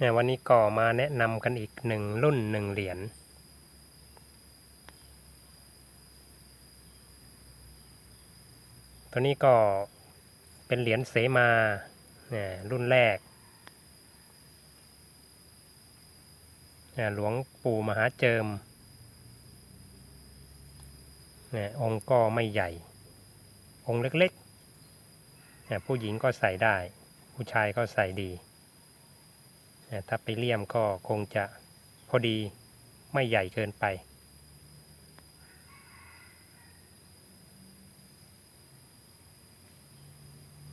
เนี่ยวันนี้ก็มาแนะนำกันอีกหนึ่งรุ่นหนึ่งเหรียญตัวนี้ก็เป็นเหรียญเสมาเนี่ยรุ่นแรกเนี่ยหลวงปู่มหาเจิมเนี่ยองค์ก็ไม่ใหญ่ องค์เล็กๆเนี่ยผู้หญิงก็ใส่ได้ ผู้ชายก็ใส่ดี ถ้าไปเลี่ยมก็คงจะพอดีไม่ใหญ่เกินไป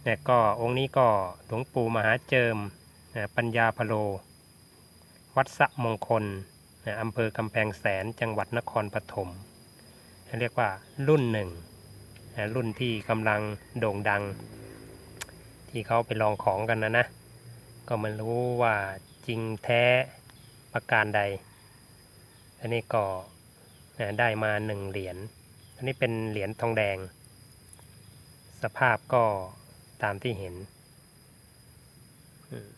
เนี่ยก็องค์นี้ก็หลวงปู่มหาเจิมปัญญาพโล วัดสะมงคลอำเภอกำแพงแสนจังหวัดนครปฐมเรียกว่ารุ่นหนึ่ง รุ่นที่กำลังโด่งดัง ที่เขาไปลองของกันนะนะ ก็ไมันรู้ว่าจริงแท้ประการใด อันนี้ก็ได้มาหนึ่งเหรียญ อันนี้เป็นเหรียญทองแดง สภาพก็ตามที่เห็น อืม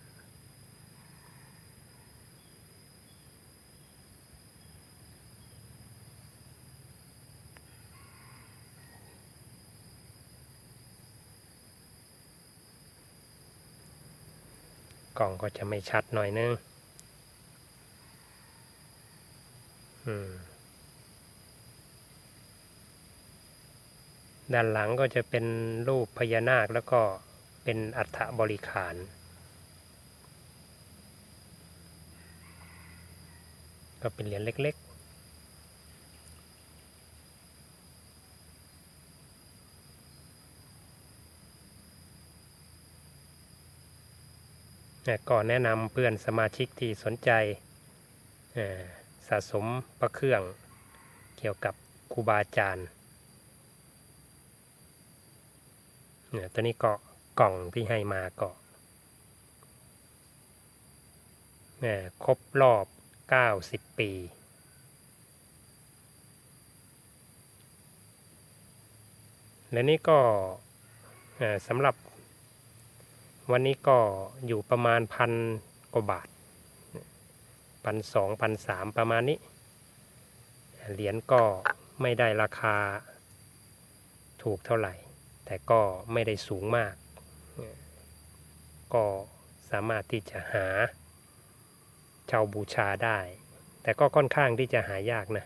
กล่องก็จะไม่ชัดหน่อยนึงด้านหลังก็จะเป็นรูปพญานาคแล้วก็เป็นอัฐบริขาร ก็เป็นเหรียญเล็กๆเนี่ย ก็แนะนำเพื่อนสมาชิกที่สนใจสะสมพระเครื่องเกี่ยวกับครูบาอาจารย์เนี่ยตัวนี้ก็กล่องที่ให้มาก็เนี่ยครบรอบ 90 ปี และนี่ก็สำหรับ วันนี้ก็อยู่ประมาณพันกว่าบาทพันสองพันสามประมาณนี้ เหรียญก็ไม่ได้ราคาถูกเท่าไหร่ แต่ก็ไม่ได้สูงมาก ก็สามารถที่จะหาเช่าบูชาได้ แต่ก็ค่อนข้างที่จะหายากนะ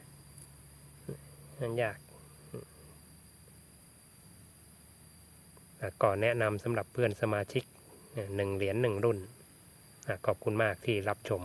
นั่นยากอะก็แนะนำสำหรับเพื่อนสมาชิก หนึ่งเหรียญหนึ่งรุ่นขอบคุณมากที่รับชม